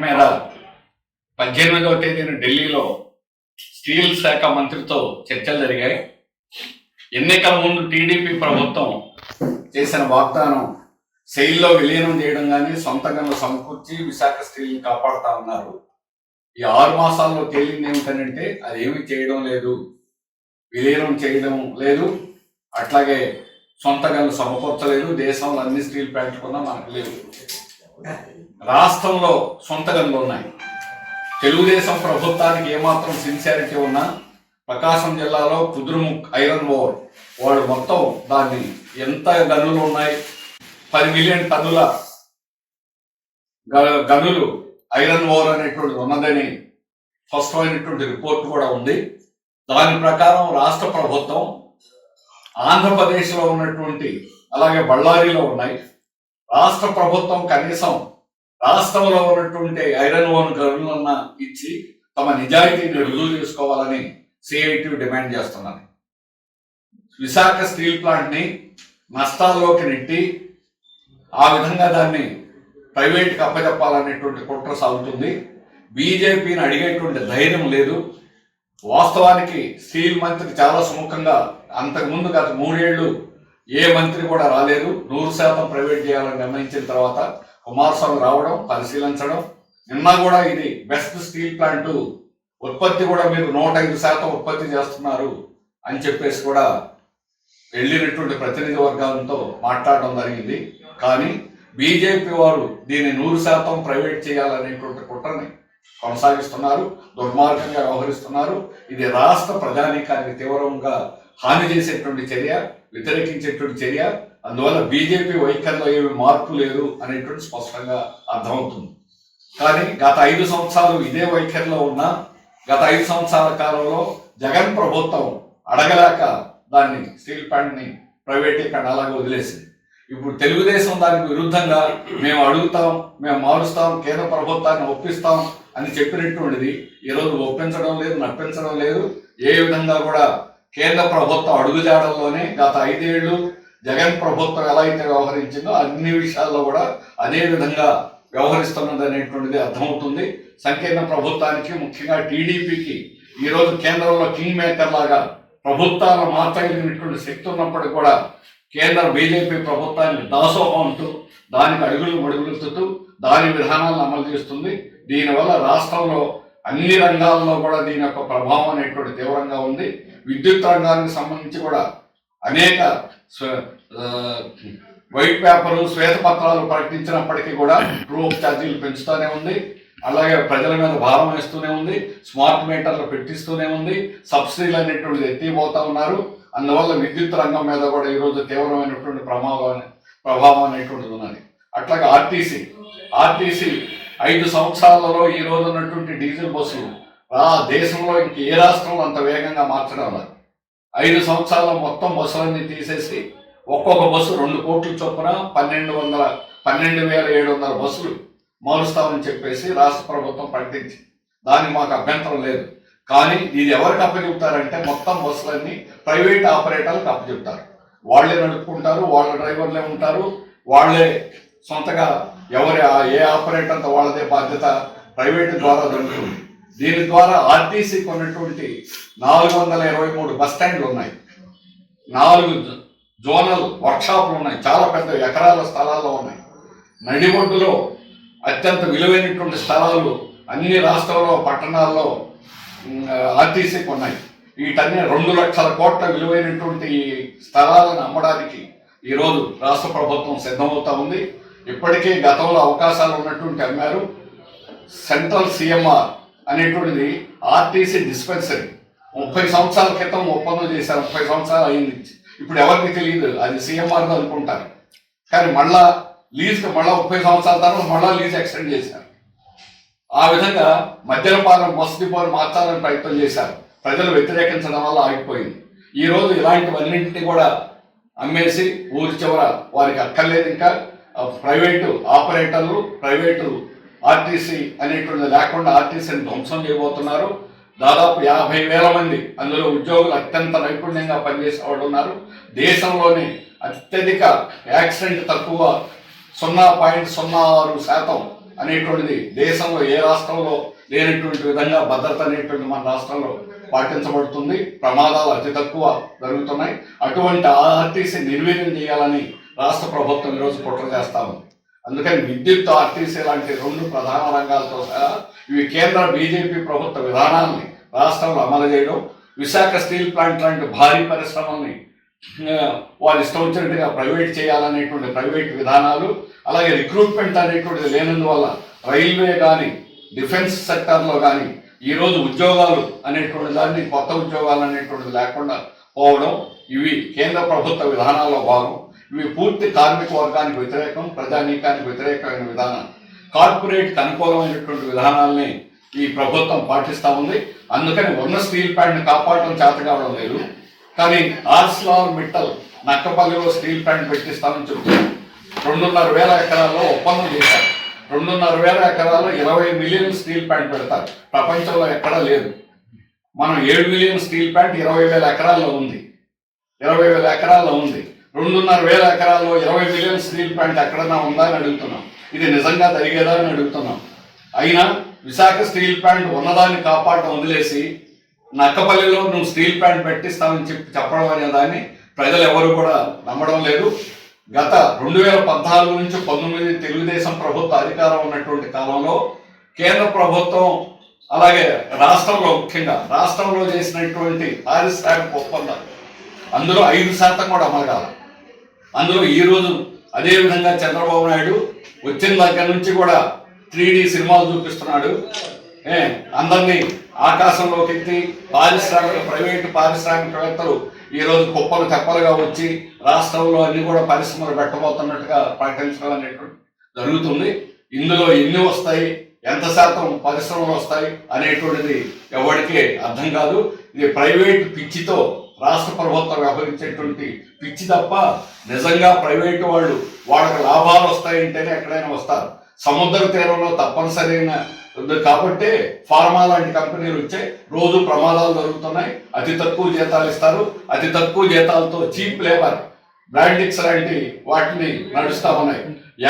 మీద పద్దెనిమిదవ తేదీన ఢిల్లీలో స్టీల్ శాఖ మంత్రితో చర్చలు జరిగాయి. ఎన్నికల ముందు టీడీపీ ప్రభుత్వం చేసిన వాగ్దానం శైలిలో విలీనం చేయడం కానీ సొంత సమకూర్చి విశాఖ స్టీల్ని కాపాడుతా ఉన్నారు. ఈ ఆరు మాసాల్లో తేలింది ఏమిటనంటే అది ఏమీ చేయడం లేదు విలీనం చేయడం లేదు. అట్లాగే సొంత సమకూర్చలేదు దేశంలో అన్ని స్టీల్ ప్లాంట్లు కూడా మనకు లేవు. రాష్ట్రంలో సొంత గనులు ఉన్నాయి. తెలుగుదేశం ప్రభుత్వానికి ఏమాత్రం సిన్సియారిటీ ఉన్నా ప్రకాశం జిల్లాలో కుదురుముక్ ఐరన్ ఓర్ వాళ్ళు మొత్తం దాన్ని ఎంత గనులు ఉన్నాయి? పది మిలియన్ టన్నుల గ- గనులు ఐరన్ ఓర్ అనేటువంటిది ఉన్నదని స్పష్టమైనటువంటి రిపోర్ట్ కూడా ఉంది. దాని ప్రకారం రాష్ట్ర ప్రభుత్వం ఆంధ్రప్రదేశ్లో ఉన్నటువంటి అలాగే బళ్ళారిలో ఉన్నాయి. రాష్ట్ర ప్రభుత్వం కనీసం రాష్ట్రంలో ఉన్నటువంటి ఐరన్ ఓన్ గనులన్న ఇచ్చి తమ నిజాయితీని రుజువు చేసుకోవాలని సిఐటి డిమాండ్ చేస్తున్నారు విశాఖ స్టీల్ ప్లాంట్ని నష్టాల్లోకి నెట్టి ఆ విధంగా దాన్ని ప్రైవేట్కి అప్పచెప్పాలనేటువంటి కుట్ర సాగుతుంది. బీజేపీని అడిగేటువంటి ధైర్యం లేదు. వాస్తవానికి స్టీల్ మంత్రి చాలా సుముఖంగా అంతకుముందు గత మూడేళ్ళు ఏ మంత్రి కూడా రాలేదు. నూరు శాతం ప్రైవేట్ చేయాలని నిర్ణయించిన తర్వాత కుమారస్వామి రావడం పరిశీలించడం. నిన్న కూడా ఇది బెస్ట్ స్టీల్ ప్లాంట్ ఉత్పత్తి కూడా మీరు నూట ఐదు శాతం ఉత్పత్తి చేస్తున్నారు అని చెప్పేసి కూడా వెళ్ళినటువంటి ప్రతినిధి వర్గాలతో మాట్లాడడం జరిగింది. కానీ బీజేపీ వారు దీన్ని నూరు శాతం ప్రైవేట్ చేయాలనేటువంటి కుట్రని కొనసాగిస్తున్నారు దుర్మార్గంగా వ్యవహరిస్తున్నారు. ఇది రాష్ట్ర ప్రజానీకానికి తీవ్రంగా హాని చేసేటువంటి చర్య వ్యతిరేకించేటువంటి చర్య. అందువల్ల బీజేపీ వైఖరిలో ఏమి మార్పు లేదు అనేటువంటి స్పష్టంగా అర్థమవుతుంది. కానీ గత ఐదు సంవత్సరాలు ఇదే వైఖరిలో ఉన్న గత ఐదు సంవత్సరాల కాలంలో జగన్ ప్రభుత్వం అడగలేక దాన్ని స్టీల్ ప్లాంట్ని ప్రైవేటీకరణ అలాగే వదిలేసింది. ఇప్పుడు తెలుగుదేశం దానికి విరుద్ధంగా మేము అడుగుతాం మేము మారుస్తాం కేంద్ర ప్రభుత్వాన్ని ఒప్పిస్తాం అని చెప్పినటువంటిది ఈరోజు ఒప్పించడం లేదు నప్పించడం లేదు. ఏ విధంగా కూడా కేంద్ర ప్రభుత్వం అడుగుజాడల్లోనే గత ఐదేళ్ళు జగన్ ప్రభుత్వం ఎలా అయితే వ్యవహరించిందో అన్ని విషయాల్లో కూడా అదే విధంగా వ్యవహరిస్తున్నది అనేటువంటిది అర్థమవుతుంది. సంకీర్ణ ప్రభుత్వానికి ముఖ్యంగా టీడీపీకి ఈరోజు కేంద్రంలో కింగ్ మేకర్ లాగా ప్రభుత్వాలను మార్చగలిగినటువంటి శక్తి ఉన్నప్పటికీ కూడా కేంద్ర బీజేపీ ప్రభుత్వాన్ని దాసోహం అంటూ దానికి అడుగులు మడుగులుతూ దాని విధానాలను అమలు చేస్తుంది. దీనివల్ల రాష్ట్రంలో అన్ని రంగాల్లో కూడా దీని యొక్క ప్రభావం అనేటువంటి తీవ్రంగా ఉంది. విద్యుత్ రంగానికి సంబంధించి కూడా అనేక వైట్ పేపర్ శ్వేతపత్రాలు ప్రకటించినప్పటికీ కూడా ట్రూ ఛార్జీలు పెంచుతూనే ఉంది. అలాగే ప్రజల మీద భారం వేస్తూనే ఉంది. స్మార్ట్ మీటర్లు పెట్టిస్తూనే ఉంది. సబ్సిడీలు అనేటువంటిది ఎత్తిపోతా ఉన్నారు. అందువల్ల విద్యుత్ రంగం మీద కూడా ఈరోజు తీవ్రమైనటువంటి ప్రమాదం ప్రభావం అనేటువంటిది ఉన్నది. అట్లాగే ఆర్టీసీ ఆర్టీసీ ఐదు సంవత్సరాలలో ఈ రోజు ఉన్నటువంటి డీజిల్ బస్సులు ఆ దేశంలో ఇంక ఏ రాష్ట్రంలో అంత వేగంగా మార్చడం లేదు ఐదు సంవత్సరాల మొత్తం బస్సులన్నీ తీసేసి ఒక్కొక్క బస్సు రెండు కోట్ల చొప్పున పన్నెండు వందల పన్నెండు వేల ఏడు వందల బస్సులు మారుస్తామని చెప్పేసి రాష్ట్ర ప్రభుత్వం ప్రకటించింది. దానికి మాకు అభ్యంతరం లేదు. కానీ ఇది ఎవరికి అప్పచెప్తారంటే మొత్తం బస్సులన్నీ ప్రైవేట్ ఆపరేటర్లకు అప్పచెప్తారు. వాళ్ళే నడుపుకుంటారు వాళ్ళ డ్రైవర్లే ఉంటారు వాళ్ళే సొంతగా ఎవరి ఆ- ఏ ఆపరేటర్తో వాళ్ళదే బాధ్యత ప్రైవేట్ ద్వారా దొరుకుతుంది దీని ద్వారా ఆర్టీసీకి ఉన్నటువంటి నాలుగు వందల ఇరవై మూడు బస్ స్టాండ్లు ఉన్నాయి. నాలుగు జోనల్ వర్క్షాప్లు ఉన్నాయి. చాలా పెద్ద ఎకరాల స్థలాల్లో ఉన్నాయి. నడిబొడ్డులో అత్యంత విలువైనటువంటి స్థలాలు అన్ని రాష్ట్రాల్లో పట్టణాల్లో ఆర్టీసీకి ఉన్నాయి వీటన్ని రెండు లక్షల కోట్ల విలువైనటువంటి స్థలాలను అమ్మడానికి ఈరోజు రాష్ట్ర ప్రభుత్వం సిద్ధమవుతా ఉంది. ఇప్పటికే గతంలో అవకాశాలు ఉన్నటువంటి అమ్మారు సెంట్రల్ సిఎంఆర్ అనేటువంటిది ఆర్టీసీ డిస్పెన్సరీ. ముప్పై సంవత్సరాల క్రితం ఒప్పందం చేశారు. ముప్పై సంవత్సరాలు అయింది. ఇప్పుడు ఎవరికి తెలియదు అది సీఎంఆర్ అనుకుంటారు. కానీ మళ్ళా లీజ్కి మళ్ళా ముప్పై సంవత్సరాల తర్వాత మళ్ళా లీజ్ ఎక్స్టెండ్ చేశారు. ఆ విధంగా మద్యపాలెం బస్ డిపోని మార్చాలని ప్రయత్నం చేశారు. ప్రజలు వ్యతిరేకించడం వల్ల ఆగిపోయింది. ఈ రోజు ఇలాంటివన్నింటినీ కూడా అమ్మేసి ఊరి చివర వారికి అక్కర్లేదు ఇంకా. ప్రైవేటు ఆపరేటర్లు ప్రైవేటు ఆర్టీసీ అనేటువంటి లేకుండా ఆర్టీసీని ధ్వంసం చేయబోతున్నారు. దాదాపు యాభై వేల మంది అందులో ఉద్యోగులు అత్యంత నైపుణ్యంగా పనిచేసే వాళ్ళు ఉన్నారు. దేశంలోనే అత్యధిక యాక్సిడెంట్ తక్కువ సున్నా పాయింట్ సున్నా ఆరు శాతం అనేటువంటిది దేశంలో ఏ రాష్ట్రంలో లేనటువంటి విధంగా భద్రత అనేటువంటి మన రాష్ట్రంలో పాటించబడుతుంది. ప్రమాదాలు అతి తక్కువ జరుగుతున్నాయి. అటువంటి ఆర్టీసీ నిర్వీర్యం చేయాలని రాష్ట్ర ప్రభుత్వం ఈరోజు కుట్ర చేస్తా ఉంది. అందుకని విద్యుత్ ఆర్టీసీ లాంటి రెండు ప్రధాన రంగాలతో సహా ఇవి కేంద్ర బీజేపీ ప్రభుత్వ విధానాన్ని రాష్ట్రంలో అమలు చేయడం విశాఖ స్టీల్ ప్లాంట్ లాంటి భారీ పరిశ్రమల్ని ఆ, వాళ్ళు ఇష్టం వచ్చినట్టుగా ప్రైవేట్ చేయాలనేటువంటి ప్రైవేట్ విధానాలు అలాగే రిక్రూట్మెంట్ అనేటువంటిది లేనందువల్ల రైల్వే కానీ డిఫెన్స్ సెక్టార్లో కానీ ఈరోజు ఉద్యోగాలు అనేటువంటి దాన్ని కొత్త ఉద్యోగాలు అనేటువంటిది లేకుండా పోవడం ఇవి కేంద్ర ప్రభుత్వ విధానాల్లో భాగం. ఇవి పూర్తి కార్మిక వర్గానికి వ్యతిరేకం ప్రజానీకానికి వ్యతిరేకమైన విధానం. కార్పొరేట్ అనుకూలమైనటువంటి విధానాల్ని ఈ ప్రభుత్వం పాటిస్తా ఉంది. అందుకని ఉన్న స్టీల్ ప్లాంట్ని కాపాడడం చేత కావడం లేదు. కానీ ఆర్స్లాల్ మిట్టల్ నక్కపల్లిలో స్టీల్ ప్లాంట్ పెట్టిస్తామని చెప్తున్నారు రెండున్నర వేల ఎకరాల్లో ఒప్పందం చేశారు. రెండున్నర వేల ఎకరాల్లో ఇరవై మిలియన్ స్టీల్ ప్లాంట్ పెడతారు. ప్రపంచంలో ఎక్కడా లేదు. మనం ఏడు మిలియన్ స్టీల్ ప్లాంట్ ఇరవై వేల ఎకరాల్లో ఉంది. ఇరవై వేల ఎకరాల్లో ఉంది. రెండున్నర వేల ఎకరాల్లో ఇరవై మిలియన్ స్టీల్ ప్లాంట్ ఎక్కడన్నా ఉందా అని అడుగుతున్నాం. ఇది నిజంగా జరిగేదా అని అడుగుతున్నాం. అయినా విశాఖ స్టీల్ ప్లాంట్ ఉన్నదాన్ని కాపాడటం వదిలేసి నక్కపల్లిలో నువ్వు స్టీల్ ప్లాంట్ పెట్టిస్తామని చెప్పి చెప్పడం అనే దాన్ని ప్రజలు ఎవరు కూడా నమ్మడం లేదు. గత రెండు వేల పద్నాలుగు నుంచి పంతొమ్మిది తెలుగుదేశం ప్రభుత్వ అధికారం ఉన్నటువంటి కాలంలో కేంద్ర ప్రభుత్వం అలాగే రాష్ట్రంలో ముఖ్యంగా రాష్ట్రంలో చేసినటువంటి పారిశ్రామిక ఒప్పందాలు అందులో ఐదు శాతం కూడా అమలు కాదు అందులో ఈ రోజు చంద్రబాబు నాయుడు వచ్చిన దగ్గర నుంచి కూడా త్రీ సినిమాలు చూపిస్తున్నాడు. ఏ అందరినీ ఆకాశంలోకి ఎత్తి పారిశ్రామిక ప్రైవేటు పారిశ్రామికవేత్తలు ఈ రోజు కుప్పలు తెప్పలుగా వచ్చి రాష్ట్రంలో అన్ని కూడా పరిశ్రమలు పెట్టబోతున్నట్టుగా ప్రకటించడం అనేటువంటి జరుగుతుంది. ఇందులో ఎన్ని వస్తాయి ఎంత శాతం పరిశ్రమలు వస్తాయి అనేటువంటిది ఎవరికే అర్థం కాదు. ఇది ప్రైవేట్ పిచ్చితో రాష్ట్ర ప్రభుత్వం వ్యవహరించేటువంటి పిచ్చి తప్ప నిజంగా ప్రైవేటు వాళ్ళు వాళ్ళకి లాభాలు వస్తాయంటేనే ఎక్కడైనా వస్తారు. సముద్ర తీరంలో తప్పనిసరైన ఉంది కాబట్టి ఫార్మా లాంటి కంపెనీలు వచ్చాయి రోజు ప్రమాదాలు జరుగుతున్నాయి. అతి తక్కువ జీతాలు ఇస్తారు. అతి తక్కువ జీతాలతో చీప్ లేబర్ బ్రాండిక్స్ లాంటి వాటిని నడుస్తా ఉన్నాయి.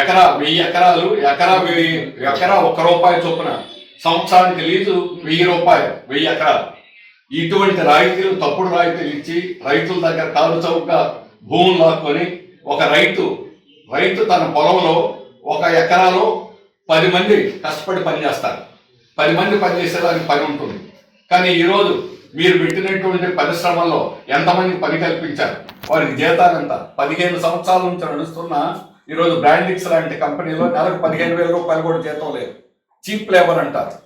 ఎకరా వెయ్యి ఎకరాలు ఎకరా వెయ్యి ఎకరా ఒక్క రూపాయి చొప్పున సంవత్సరానికి లీజు వెయ్యి రూపాయలు వెయ్యి ఎకరాలు. ఇటువంటి రాయితీలు తప్పుడు రాయితీలు ఇచ్చి రైతుల దగ్గర కాలు చౌకగా భూములు లాక్కొని ఒక రైతు రైతు తన పొలంలో ఒక ఎకరాలో పది మంది కష్టపడి పనిచేస్తారు. పది మంది పనిచేసేదానికి పని ఉంటుంది. కానీ ఈరోజు మీరు పెట్టినటువంటి పరిశ్రమల్లో ఎంతమంది పని కల్పించారు? వారికి జీతాలంత పదిహేను సంవత్సరాల నుంచి నడుస్తున్న ఈరోజు బ్రాండిక్స్ లాంటి కంపెనీలో నెలకు పదిహేను వేల రూపాయలు కూడా జీతం లేదు. చీప్ లేబర్ అంటారు.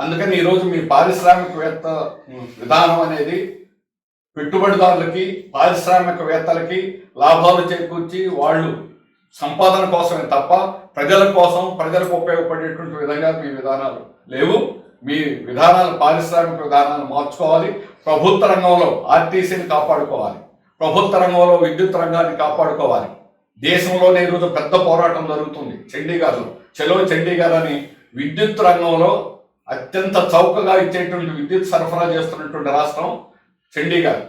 అందుకని ఈరోజు మీ పారిశ్రామికవేత్త విధానం అనేది పెట్టుబడిదారులకి పారిశ్రామికవేత్తలకి లాభాలు చేకూర్చి వాళ్ళు సంపాదన కోసమే తప్ప ప్రజల కోసం ప్రజలకు ఉపయోగపడేటువంటి విధంగా మీ విధానాలు లేవు. మీ విధానాలు పారిశ్రామిక విధానాలు మార్చుకోవాలి. ప్రభుత్వ రంగంలో ఆర్టీసీని కాపాడుకోవాలి. ప్రభుత్వ రంగంలో విద్యుత్ రంగాన్ని కాపాడుకోవాలి. దేశంలోనే ఈరోజు పెద్ద పోరాటం జరుగుతుంది. చండీగఢ్లో. చలో చండీగఢ్ అని విద్యుత్ రంగంలో అత్యంత చౌకగా ఇచ్చేటువంటి విద్యుత్ సరఫరా చేస్తున్నటువంటి రాష్ట్రం చండీగఢ్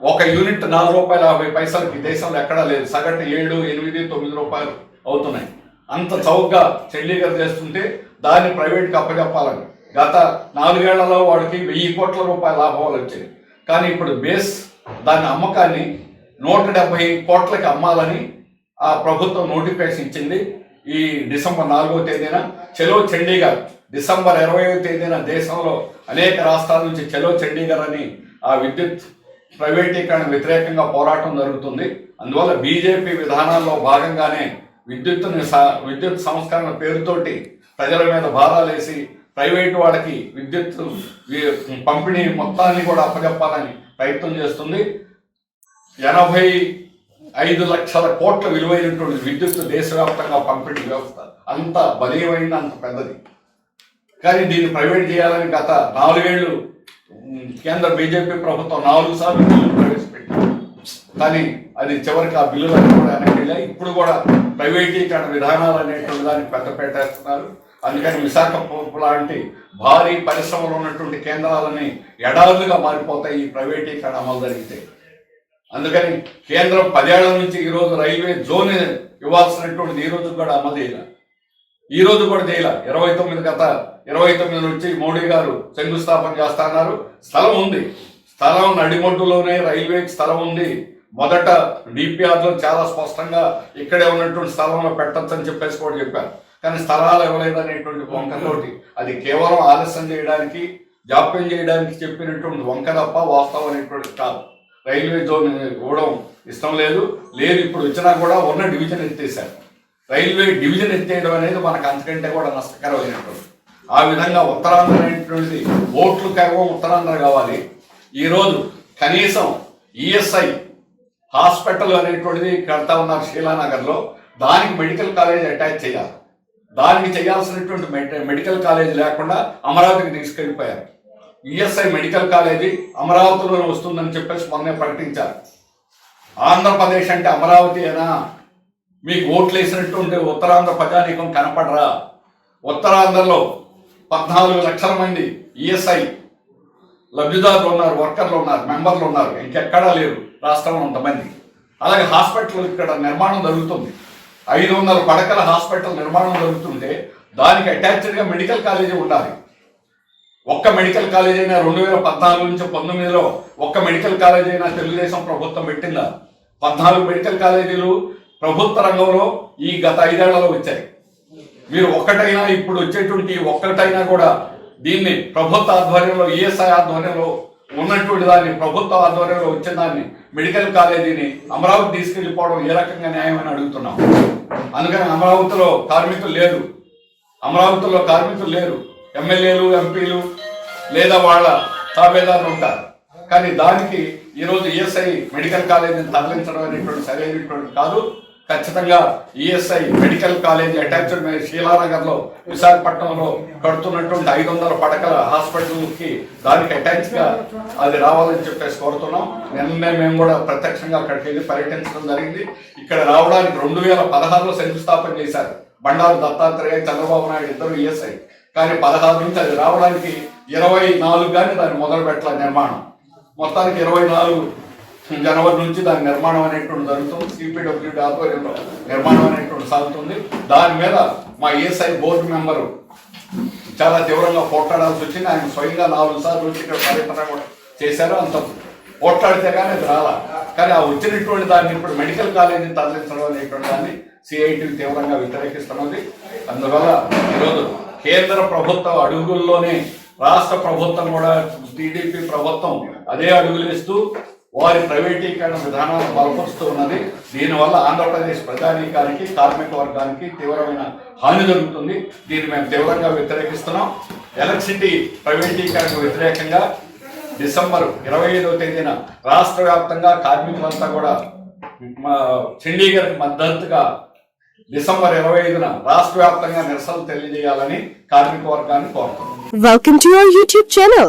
ఒక యూనిట్ నాలుగు రూపాయల యాభై పైసలకి ఈ దేశంలో ఎక్కడా లేదు. సగటు ఏడు ఎనిమిది తొమ్మిది రూపాయలు అవుతున్నాయి. అంత చౌకగా చండీగఢ్ చేస్తుంటే దాన్ని ప్రైవేట్కి అప్పచెప్పాలని గత నాలుగేళ్ళలో వాడికి వెయ్యి కోట్ల రూపాయల లాభాలు వచ్చాయి. కానీ ఇప్పుడు బేస్ దాని అమ్మకాన్ని నూట డెబ్బై కోట్లకి అమ్మాలని ఆ ప్రభుత్వం నోటిఫికేషన్ ఇచ్చింది ఈ డిసెంబర్ నాలుగో తేదీన. చెలో చండీగఢ్ డిసెంబర్ ఇరవై తేదీన దేశంలో అనేక రాష్ట్రాల నుంచి చలో చండీగఢ్ అని ఆ విద్యుత్ ప్రైవేటీకరణ వ్యతిరేకంగా పోరాటం జరుగుతుంది. అందువల్ల బీజేపీ విధానాల్లో భాగంగానే విద్యుత్తుని విద్యుత్ సంస్కరణ పేరుతోటి ప్రజల మీద భారాలేసి ప్రైవేటు వాళ్ళకి విద్యుత్ పంపిణీ మొత్తాన్ని కూడా అప్పచెప్పాలని ప్రయత్నం చేస్తుంది. ఎనభై ఐదు లక్షల కోట్ల విలువైనటువంటి విద్యుత్ దేశవ్యాప్తంగా పంపిణీ వ్యవస్థ అంత బలీయమైంది అంత పెద్దది. కానీ దీన్ని ప్రైవేట్ చేయాలని గత నాలుగేళ్ళు కేంద్ర బీజేపీ ప్రభుత్వం నాలుగు సార్లు బిల్లు ప్రవేశపెట్టింది. కానీ అది చివరికి ఆ బిల్లులన్నీ కూడా వెనక్కి ఇప్పుడు కూడా ప్రైవేటీకరణ విధానాలు అనేటువంటి దానికి పెద్ద పెట్టేస్తున్నారు అందుకని విశాఖపట్నం లాంటి భారీ పరిశ్రమలు ఉన్నటువంటి కేంద్రాలని ఎడారులుగా మారిపోతాయి ఈ ప్రైవేటీకరణ అమలు జరిగితే. అందుకని కేంద్రం పదేళ్ళ నుంచి ఈరోజు రైల్వే జోన్ ఇవ్వాల్సినటువంటిది ఈ రోజు కూడా అమలు చేయాలి ఈ రోజు కూడా చేయాల. ఇరవై తొమ్మిది గత ఇరవై తొమ్మిది నుంచి మోడీ గారు శంకుస్థాపన చేస్తున్నారు. స్థలం ఉంది. స్థలం నడిమొడ్డులోనే రైల్వేకి స్థలం ఉంది. మొదట డిపిఆర్లో చాలా స్పష్టంగా ఇక్కడే ఉన్నటువంటి స్థలంలో పెట్టచ్చు అని చెప్పేసి కూడా చెప్పారు. కానీ స్థలాలు ఇవ్వలేదు అనేటువంటి వంకతోటి అది కేవలం ఆలస్యం చేయడానికి జాప్యం చేయడానికి చెప్పినటువంటి వంక తప్ప వాస్తవం అనేటువంటి కాదు. రైల్వే జోన్ ఇవ్వడం ఇష్టం లేదు. లేదు ఇప్పుడు వచ్చినా కూడా ఉన్న డివిజన్ ఎత్తేసారు. రైల్వే డివిజన్ ఎత్తేయడం అనేది మనకు అంతకంటే కూడా నష్టకరమైనటువంటి ఆ విధంగా ఉత్తరాంధ్ర అనేటువంటిది ఓట్లు కేవలం ఉత్తరాంధ్ర కావాలి. ఈరోజు కనీసం ఈఎస్ఐ హాస్పిటల్ అనేటువంటిది కడతా ఉన్నారు శీలానగర్లో. దానికి మెడికల్ కాలేజ్ అటాచ్ చేయాలి. దానికి చేయాల్సినటువంటి మెడికల్ కాలేజ్ లేకుండా అమరావతికి తీసుకెళ్ళిపోయారు. ఈఎస్ఐ మెడికల్ కాలేజీ అమరావతిలోనే వస్తుందని చెప్పేసి మొన్నే ప్రకటించారు. ఆంధ్రప్రదేశ్ అంటే అమరావతి అయినా మీకు ఓట్లు వేసినటువంటి ఉత్తరాంధ్ర ప్రజానీకం కనపడరా? ఉత్తరాంధ్రలో పద్నాలుగు లక్షల మంది ఈఎస్ఐ లబ్ధిదారులు ఉన్నారు వర్కర్లు ఉన్నారు మెంబర్లు ఉన్నారు. ఇంకెక్కడా లేరు రాష్ట్రంలో ఉంటమంది అలాగే హాస్పిటల్ ఇక్కడ నిర్మాణం జరుగుతుంది. ఐదు వందల పడకల హాస్పిటల్ నిర్మాణం జరుగుతుంటే దానికి అటాచ్డ్గా మెడికల్ కాలేజీ ఉండాలి. ఒక్క మెడికల్ కాలేజ్ అయినా రెండు వేల పద్నాలుగు నుంచి పంతొమ్మిదిలో ఒక్క మెడికల్ కాలేజ్ అయినా తెలుగుదేశం ప్రభుత్వం పెట్టిందా? పద్నాలుగు మెడికల్ కాలేజీలు ప్రభుత్వ రంగంలో ఈ గత ఐదేళ్ళలో వచ్చాయి. మీరు ఒక్కటైనా ఇప్పుడు వచ్చేటువంటి ఒక్కటైనా కూడా దీన్ని ప్రభుత్వ ఆధ్వర్యంలో ఈఎస్ఐ ఆధ్వర్యంలో ఉన్నటువంటి దాన్ని ప్రభుత్వ ఆధ్వర్యంలో వచ్చిన దాన్ని మెడికల్ కాలేజీని అమరావతి తీసుకెళ్ళిపోవడం ఏ రకంగా న్యాయమని అడుగుతున్నాం. అందుకని అమరావతిలో కార్మికులు లేరు. అమరావతిలో కార్మికులు లేరు. ఎమ్మెల్యేలు ఎంపీలు లేదా వాళ్ళ తాబేదారులు ఉంటారు. కానీ దానికి ఈరోజు ఈఎస్ఐ మెడికల్ కాలేజీని తరలించడం అనేటువంటి సరైనటువంటి కాదు. ఖచ్చితంగా ఈఎస్ఐ మెడికల్ కాలేజ్ అటాచ్డ్ శీలానగర్లో విశాఖపట్నంలో కడుతున్నటువంటి ఐదు వందల పడకల హాస్పిటల్కి దానికి అటాచ్గా అది రావాలని చెప్పేసి కోరుతున్నాం. నిన్నే మేము కూడా ప్రత్యక్షంగా అక్కడికి వెళ్ళి పర్యటించడం జరిగింది. ఇక్కడ రావడానికి రెండు వేల పదహారులో శంకుస్థాపన చేశారు. బండారు దత్తాత్రేయ చంద్రబాబు నాయుడు ఇద్దరు ఈఎస్ఐ. కానీ పదహారు నుంచి అది రావడానికి ఇరవై నాలుగు కానీ దాన్ని మొదలు పెట్టాల నిర్మాణం. మొత్తానికి ఇరవై నాలుగు జనవరి నుంచి దాని నిర్మాణం అనేటువంటి జరుగుతుంది. సిపిడబ్ల్యూడి ఆధ్వర్యంలో నిర్మాణం అనేటువంటి సాగుతుంది. దాని మీద మా ఏఎస్ఐ బోర్డు మెంబరు చాలా తీవ్రంగా పోట్లాడాల్సి వచ్చింది. ఆయన స్వయంగా నాలుగు సార్లు వచ్చి ఇక్కడ పర్యటన కూడా చేశారు. అంత పోట్లాడితే కానీ అది రాలా. కానీ ఆ వచ్చినటువంటి దాన్ని ఇప్పుడు మెడికల్ కాలేజీని తరలించడం అనేటువంటి దాన్ని సిఐటి తీవ్రంగా వ్యతిరేకిస్తున్నది. అందువల్ల ఈరోజు కేంద్ర ప్రభుత్వ అడుగుల్లోనే రాష్ట్ర ప్రభుత్వం కూడా టీడీపీ ప్రభుత్వం అదే అడుగులు వేస్తూ వారి ప్రైవేటీకరణ విధానాన్ని బలపరుస్తూ ఉన్నది. దీనివల్ల ఆంధ్రప్రదేశ్ ప్రజానీకానికి కార్మిక వర్గానికి తీవ్రమైన హాని జరుగుతుంది. దీన్ని మేము తీవ్రంగా వ్యతిరేకిస్తున్నాం. ఎలక్ట్రిసిటీ ప్రైవేటీకరణకు వ్యతిరేకంగా డిసెంబర్ ఇరవై ఐదవ తేదీన రాష్ట్ర వ్యాప్తంగా కార్మికులంతా కూడా మా చండీగఢ్ మద్దతుగా డిసెంబర్ ఇరవై ఐదున రాష్ట్ర వ్యాప్తంగా నిరసనలు తెలియజేయాలని కార్మిక వర్గాన్ని కోరుతున్నాం. Welcome to our YouTube channel.